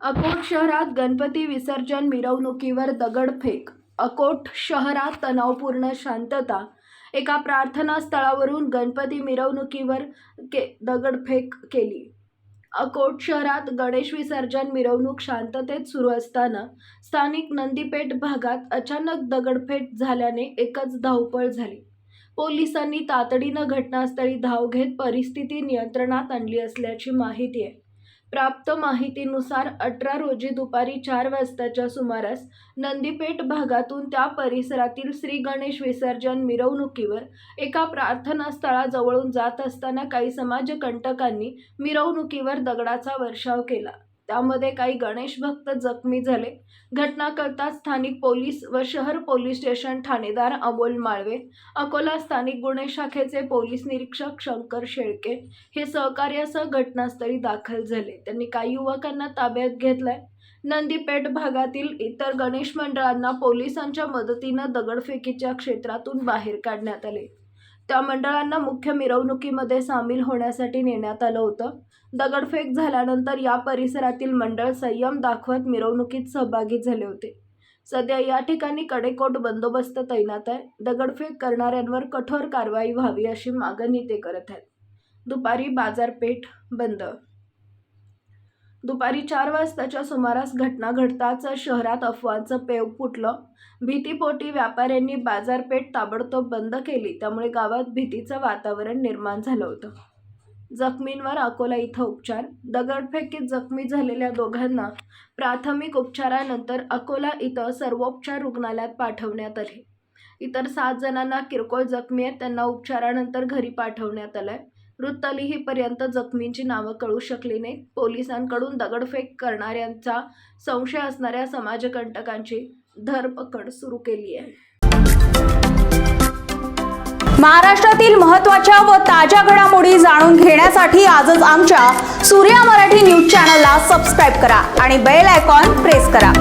अकोट शहरात गणपती विसर्जन मिरवणुकीवर दगडफेक. अकोट शहरात तणावपूर्ण शांतता. एका प्रार्थना स्थळावरून गणपती मिरवणुकीवर के दगडफेक केली. अकोट शहरात गणेश विसर्जन मिरवणूक शांततेत सुरू असताना स्थानिक नंदीपेठ भागात अचानक दगडफेक झाल्याने एकच धावपळ झाली. पोलिसांनी तातडीनं घटनास्थळी धाव घेत परिस्थिती नियंत्रणात आणली असल्याची माहिती आहे. प्राप्त माहितीनुसार अठरा रोजी दुपारी चार वाजताच्या सुमारास नंदीपेठ भागातून त्या परिसरातील श्री गणेश विसर्जन मिरवणुकीवर एका प्रार्थनास्थळाजवळून जात असताना काही समाजकंटकांनी मिरवणुकीवर दगडाचा वर्षाव केला. त्यामध्ये काही गणेश भक्त जखमी झाले. घटना कळताच स्थानिक पोलीस व शहर पोलीस स्टेशन ठाणेदार अमोल माळवे अकोला स्थानिक गुन्हे शाखेचे पोलीस निरीक्षक शंकर शेळके हे सहकार्यासह घटनास्थळी दाखल झाले. त्यांनी काही युवकांना ताब्यात घेतलंय. नंदीपेठ भागातील इतर गणेश मंडळांना पोलिसांच्या मदतीनं दगडफेकीच्या क्षेत्रातून बाहेर काढण्यात आले. त्या मंडळांना मुख्य मिरवणुकीमध्ये सामील होण्यासाठी नेण्यात आलं होतं. दगडफेक झाल्यानंतर या परिसरातील मंडळ संयम दाखवत मिरवणुकीत सहभागी झाले होते. सध्या या ठिकाणी कडेकोट बंदोबस्त तैनात आहे. दगडफेक करणाऱ्यांवर कठोर कारवाई व्हावी अशी मागणी ते करत आहेत. दुपारी बाजारपेठ बंद दुपारी चार वाजताच्या सुमारास घटना घडताच शहरात अफवांचं पेव फुटलं. भीतीपोटी व्यापाऱ्यांनी बाजारपेठ ताबडतोब बंद केली. त्यामुळे गावात भीतीचं वातावरण निर्माण झालं होतं. जखमींवर अकोला इथं उपचार. दगडफेकीत जखमी झालेल्या दोघांना प्राथमिक उपचारानंतर अकोला इथं सर्वोपचार रुग्णालयात पाठवण्यात आले. इतर सात जणांना किरकोळ जखमी आहेत. त्यांना उपचारानंतर घरी पाठवण्यात आलं आहे आलंय वृत्तलिहीपर्यंत जखमींची नावं कळू शकली नाहीत पोलिसांकडून दगडफेक करणाऱ्यांचा संशय असणाऱ्या समाजकंटकांची धरपकड सुरू केली आहे. महाराष्ट्रातील महत्त्वाच्या व ताज्या घडामोडी जाणून घेण्यासाठी आजच आमच्या सूर्या मराठी न्यूज चॅनलला सबस्क्राईब करा आणि बेल आयकॉन प्रेस करा.